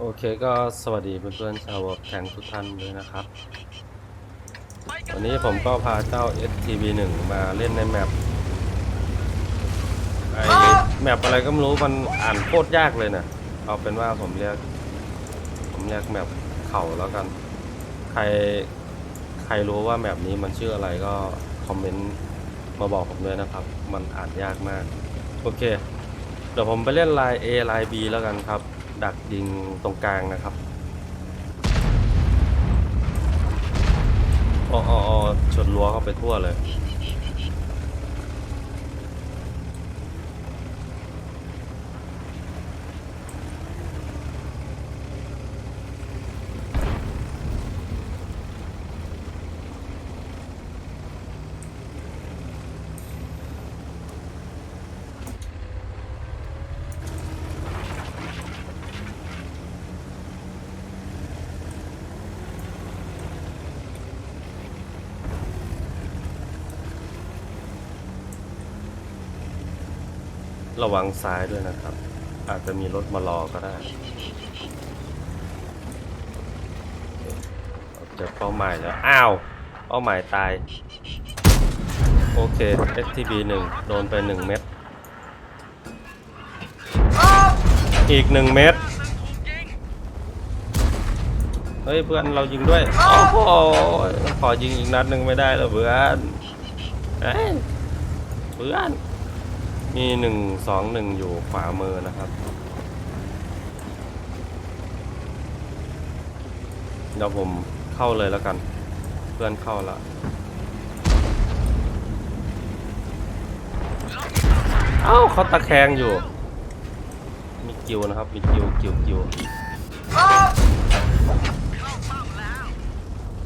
โอเคก็สวัสดีเพื่อนๆชาวแข่งทุกท่านด้วยนะครับ วันนี้ผมก็พาเจ้า STV1 มาเล่นในแมปไอแมปอะไรก็ไม่รู้มันอ่านโคตรยากเลยนะเอาเป็นว่าผมเรียก ผมเรียกแมปเข่าแล้วกัน ใครใครรู้ว่าแมปนี้มันชื่ออะไรก็คอมเมนต์มาบอกผมด้วยนะครับ มันอ่านยากมาก โอเค เดี๋ยวผมไปเล่นลาย A ลาย B แล้วกันครับ ดักยิงตรงกลางนะครับอ๋ออ๋อออชนรั้วเข้าไปทั่วเลย ระวังซ้ายด้วยนะครับ อาจจะมีรถมารอก็ได้เจอเป้าหมายแล้ว อ้าว เป้าหมายตาย โอเค STB 1 โดนไป 1 เม็ดอีก 1 เม็ดเฮ้ยเพื่อนเรายิงด้วย โอ้โหขอยิงอีกนัดหนึ่งไม่ได้เหรอเพื่อนเอ้ยเพื่อน มีหนึ่งสองหนึ่งอยู่ขวามือนะครับ เดี๋ยวผมเข้าเลยแล้วกัน เพื่อนเข้าละเอ้าเขาตะแคงอยู่ มีกิวนะครับ มีกิวกิวกิว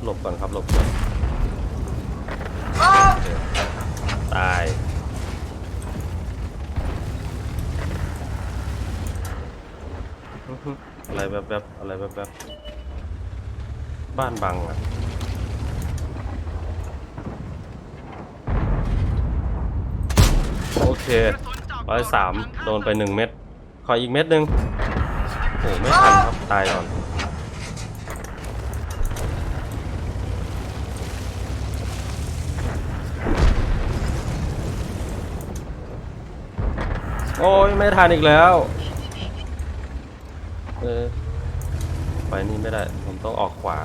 หลบก่อนครับหลบก่อนตาย อะไรแบบแบบอะไรแบบแบบบ้านบังอะโอเคร้อยสามโดนไปหนึ่งเม็ดขออีกเม็ดหนึ่งโอ้ไม่ทันครับตายก่อนโอ้ยไม่ทันอีกแล้ว เออไปนี่ไม่ได้ ผมต้องออกขวา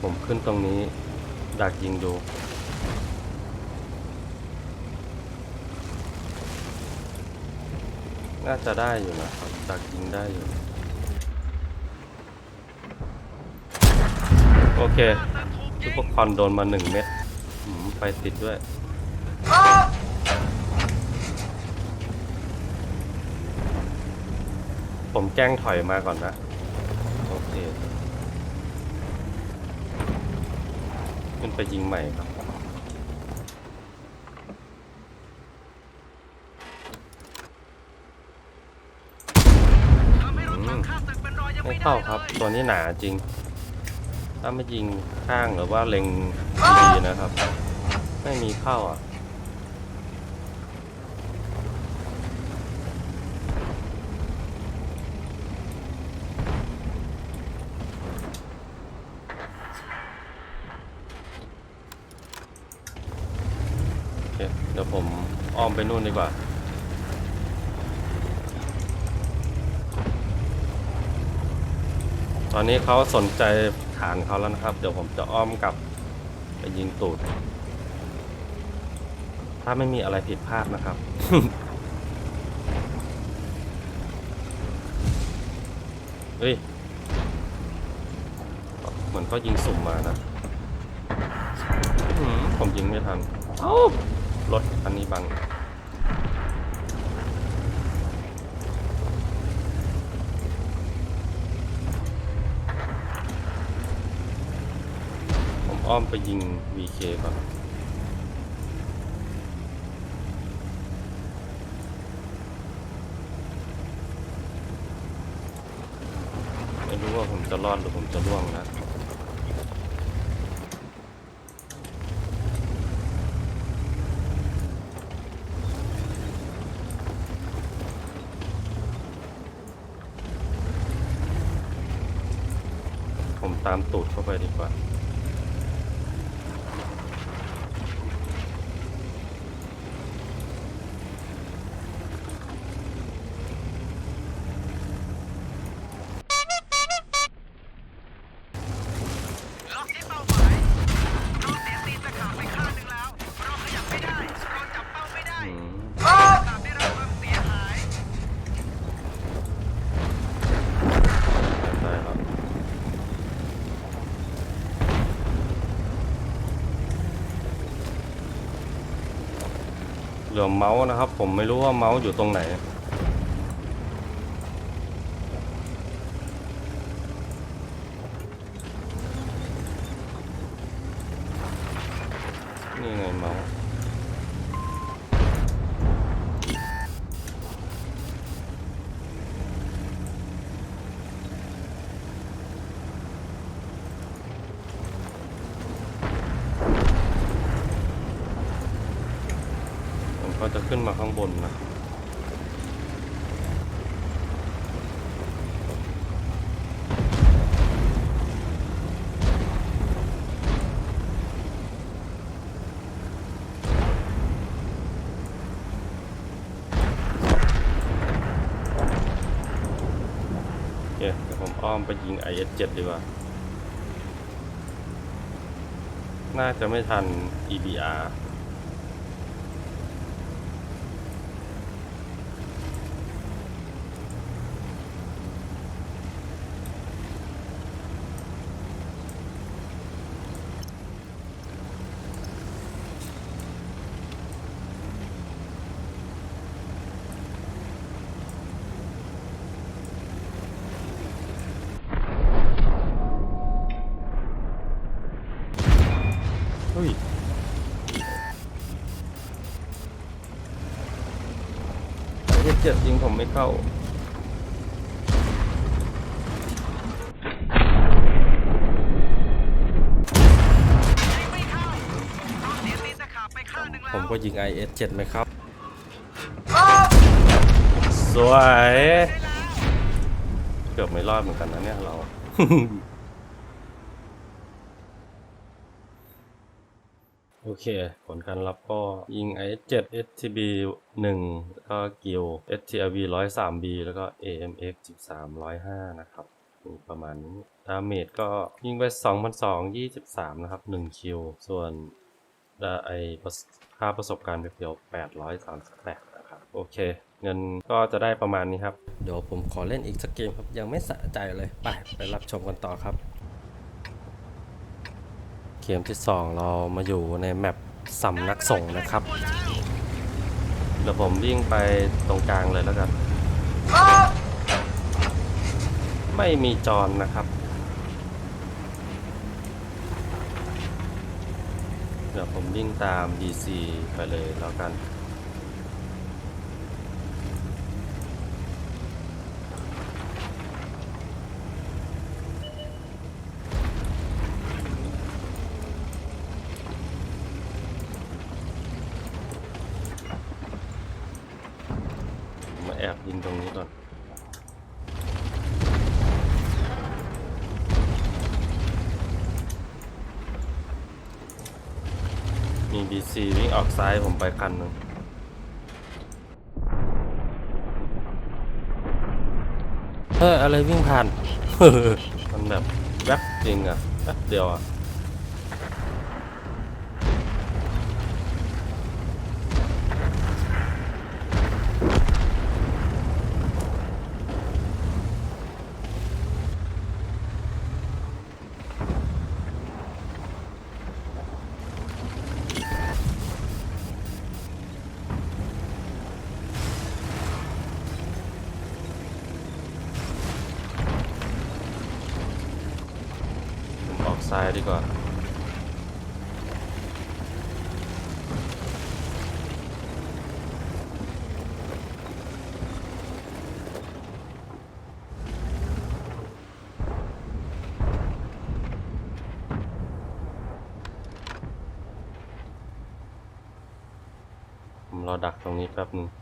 ผมขึ้นตรงนี้ ดักยิงดู น่าจะได้อยู่นะครับดักยิงได้อยู่ โอเคซุปเปอร์คอนโดนมาหนึ่งเม็ดไปติดด้วย ผมแกล้งถอยมาก่อนนะ โอเค ขึ้นไปยิงใหม่ครับ ไม่เข้าครับ ตัวนี้หนาจริง ถ้าไม่ยิงข้างหรือว่าเล็งดีๆนะครับ ไม่มีเข้าอะเดี๋ยวผมอ้อมไปนู่นดีกว่า ตอนนี้เขาสนใจฐานเขาแล้วนะครับ เดี๋ยวผมจะอ้อมกลับไปยิงตูด ถ้าไม่มีอะไรผิดพลาดนะครับ เฮ้ย เหมือนเขายิงสุ่มมานะผมยิงไม่ทัน รถคันนี้บัง อ้อมไปยิง VK ก่อนโรู้ว่าผมจะรอดหรือผมจะร่วงนะผมตามตูดเข้าไปดีกว่า เหลือเมาส์นะครับ ผมไม่รู้ว่าเมาส์อยู่ตรงไหน นี่ไงเมาส์ ขึ้นมาข้างบนนะอเคเดี๋ยวผมอ้อมไปยิง IS-7 ดีกว่า น่าจะไม่ทัน EBR เฮ้ย IS-7 ยิงผมไม่เข้าไม่เข้าเราเสียตีนตะขาบไปข้างหนึ่งแล้ผมวก็ยิง IS-7 ไหมครับสวย เกือบไม่รอดเหมือนกันนะเนี่ยเรา อเค ผลการรับก็ยิง i7 STB 1แล้วก็กิล STRV 103B แล้วก็ AMX 13 105 นะครับประมาณนี้ดาเมจก็ยิงไป 2,200 23 นะครับ 1 คิว ส่วนดาไอค่าประสบการณ์เพียว838 นะครับ โอเค เงินก็จะได้ประมาณนี้ครับ เดี๋ยวผมขอเล่นอีกสักเกมครับ ยังไม่สะใจเลย ไป ไปรับชมกันต่อครับ เกมที่ 2 เรามาอยู่ในแมปสำนักสงฆ์นะครับเดี๋ยวผมวิ่งไปตรงกลางเลยแล้วกัน ไม่มีจรนะครับ เดี๋ยวผมวิ่งตาม DC ไปเลยแล้วกัน แอบยิงตรงนี้ก่อน มี BC วิ่งออกซ้ายผมไปคันหนึ่งเอออะไรวิ่งผ่าน มันแบบแวบจริงอะแวบเดียวอะายดีกว่าผรอดักตรงนี้แป๊บนึง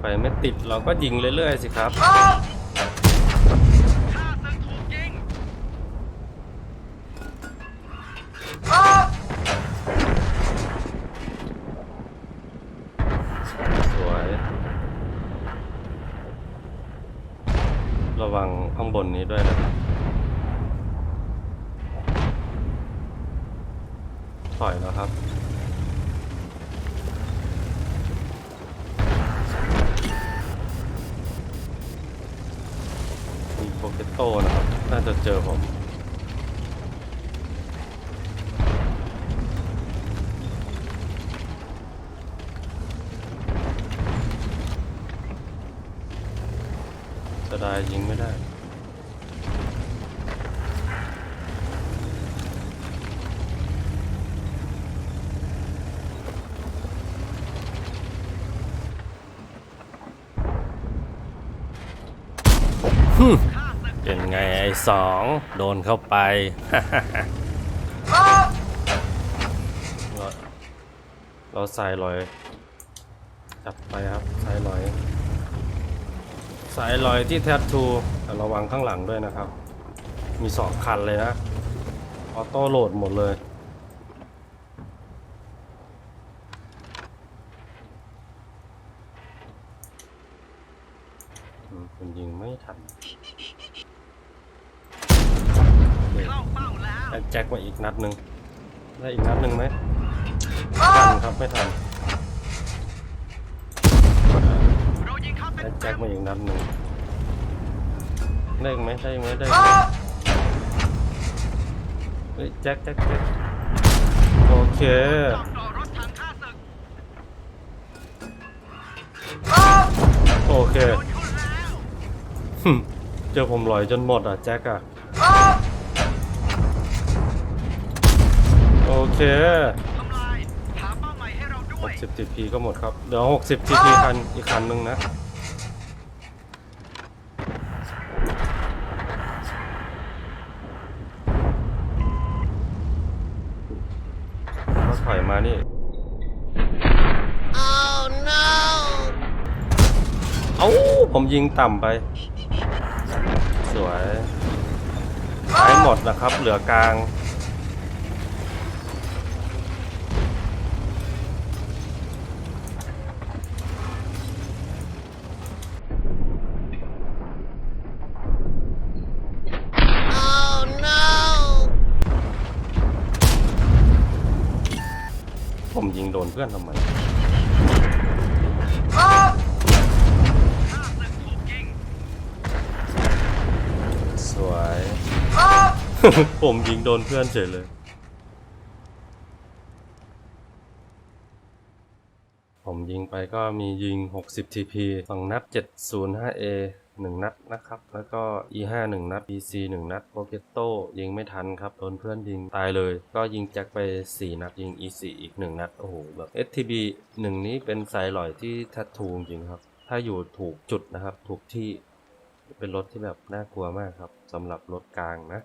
ไปไม่ติดเราก็ยิงเรื่อยๆสิครับข้าศึกถูกยิงสวยระวังข้างบนนี้ด้วยนะครับถอยแล้วครับ มีโปเก ตโต้นะครับ น่าจะเจอผมจะได้ยิงไม่ได้ สองโดนเข้าไปเราใส่ลอย จับไปครับใส่ลอย สายลอยที่แทททูแต่ระวังข้างหลังด้วยนะครับ มีสองคันเลยนะออโต้โหลดหมดเลยอืมมันยิงไม่ทัน แล้วได้แจ็คมาอีกนัดหนึ่งได้อีกนัดหนึ่งไหมทันครับไม่ทันเรายิงเข้าเต็ได้มแจ็เต็คมมาอีกนัดหนึ่งได้อีกไหมได้อีกไหมได้อีกไหมเฮ้ยแจ็คแจ็คแจ็คโอเคจอกต่อรถถังข้าศึกโอเคโดนชนแล้วหึเจอผมลอยจนหมดอะแจ็คอะ เคทำลายหาเป้าใหม่ให้เราด้วย 60 TP ก็หมดครับเดี๋ยว60 TP คันอีกคันหนึ่งนะก็ถอยมานี่ Oh no! เอ้า ผมยิงต่ำไป สวยหายหมดนะครับ เหลือกลาง Oh no! ผมยิงโดน เพื่อนทำไมข้าศึกถูกยิงสวย ผมยิงโดนเพื่อนเฉยเลย ผมยิงไปก็มียิง 60 TP 2นัด 705A 1 นัดนะครับ แล้วก็ E5 1 นัด BC 1 นัดโปเกตโต้ยิงไม่ทันครับโดนเพื่อนยิงตายเลย ก็ยิงแจ็คไป 4 นัดยิง E4 อีก 1 นัด โอ้โหแบบ STB 1 นี้เป็นสายหลอยที่ทัดทูจริงครับ ถ้าอยู่ถูกจุดนะครับ ถูกที่เป็นรถที่แบบน่ากลัวมากครับสำหรับรถกลางนะ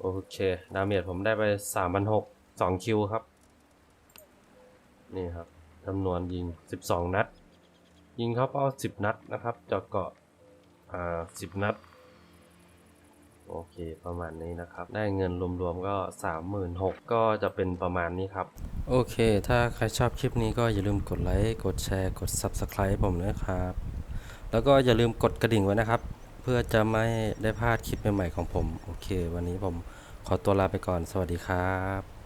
โอเค ดาเมจผมได้ไปสามพันหกสองคิวครับ นี่ครับจำนวนยิงสิบสองนัด ยิงเขาเป้าสิบนัดนะครับเจาะเกาะอ่าสิบนัด โอเคประมาณนี้นะครับ ได้เงินรวมๆก็สามหมื่นหกก็จะเป็นประมาณนี้ครับ โอเค ถ้าใครชอบคลิปนี้ก็อย่าลืมกดไลค์ กดแชร์ กด Subscribe ผมนะครับ แล้วก็อย่าลืมกดกระดิ่งไว้นะครับ เพื่อจะไม่ได้พลาดคลิปใหม่ๆของผม โอเค วันนี้ผมขอตัวลาไปก่อน สวัสดีครับ